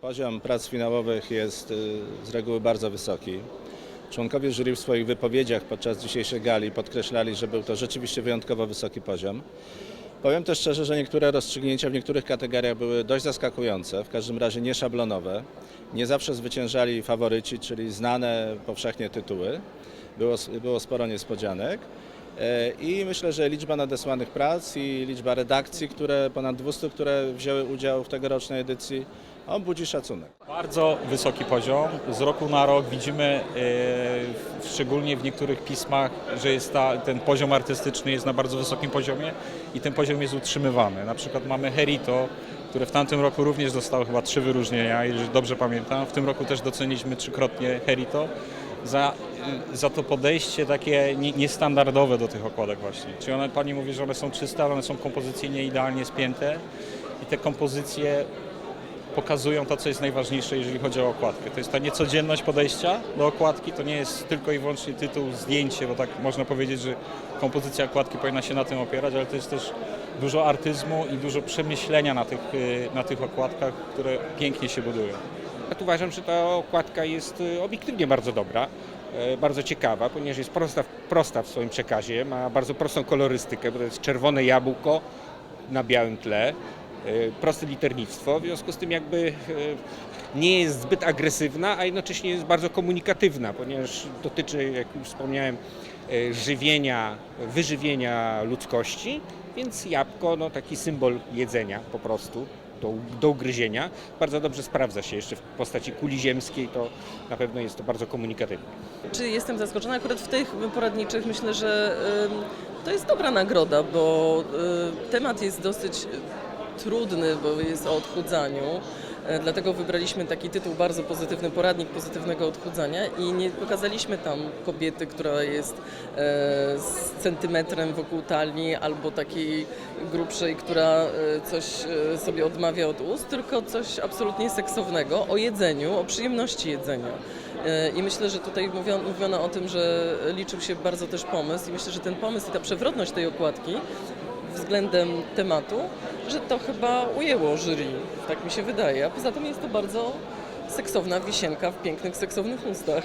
Poziom prac finałowych jest y, z reguły bardzo wysoki. Członkowie jury w swoich wypowiedziach podczas dzisiejszej gali podkreślali, że był to rzeczywiście wyjątkowo wysoki poziom. Powiem też szczerze, że niektóre rozstrzygnięcia w niektórych kategoriach były dość zaskakujące, w każdym razie nie szablonowe. Nie zawsze zwyciężali faworyci, czyli znane powszechnie tytuły. Było, było sporo niespodzianek. E, I myślę, że liczba nadesłanych prac i liczba redakcji, które ponad 200, które wzięły udział w tegorocznej edycji, on budzi szacunek. Bardzo wysoki poziom. Z roku na rok widzimy, e, szczególnie w niektórych pismach, że jest ta, ten poziom artystyczny jest na bardzo wysokim poziomie i ten poziom jest utrzymywany. Na przykład mamy Herito, które w tamtym roku również dostało chyba trzy wyróżnienia, jeżeli dobrze pamiętam. W tym roku też doceniliśmy trzykrotnie Herito za, za to podejście takie nie- niestandardowe do tych okładek właśnie. Czyli one, pani mówi, że one są czyste, ale one są kompozycyjnie idealnie spięte i te kompozycje pokazują to, co jest najważniejsze, jeżeli chodzi o okładkę. To jest ta niecodzienność podejścia do okładki, to nie jest tylko i wyłącznie tytuł, zdjęcie, bo tak można powiedzieć, że kompozycja okładki powinna się na tym opierać, ale to jest też dużo artyzmu i dużo przemyślenia na tych, y, na tych okładkach, które pięknie się budują. Tu uważam, że ta okładka jest y, obiektywnie bardzo dobra, e, bardzo ciekawa, ponieważ jest prosta, prosta w swoim przekazie, ma bardzo prostą kolorystykę, bo to jest czerwone jabłko na białym tle, e, proste liternictwo, w związku z tym jakby nie jest zbyt agresywna, a jednocześnie jest bardzo komunikatywna, ponieważ dotyczy, jak już wspomniałem, żywienia, wyżywienia ludzkości, więc jabłko, no taki symbol jedzenia po prostu, do, do ugryzienia, bardzo dobrze sprawdza się jeszcze w postaci kuli ziemskiej, to na pewno jest to bardzo komunikatywne. Czy jestem zaskoczona? Akurat w tych poradniczych myślę, że to jest dobra nagroda, bo y, temat jest dosyć y, trudny, bo jest o odchudzaniu. E, Dlatego wybraliśmy taki tytuł bardzo pozytywny, poradnik pozytywnego odchudzania i nie pokazaliśmy tam kobiety, która jest e, z centymetrem wokół talii albo takiej grubszej, która e, coś sobie odmawia od ust, tylko coś absolutnie seksownego o jedzeniu, o przyjemności jedzenia. I myślę, że tutaj mówiono, mówiono o tym, że liczył się bardzo też pomysł i myślę, że ten pomysł i ta przewrotność tej okładki względem tematu, że to chyba ujęło jury, tak mi się wydaje. A poza tym jest to bardzo seksowna wisienka w pięknych, seksownych ustach.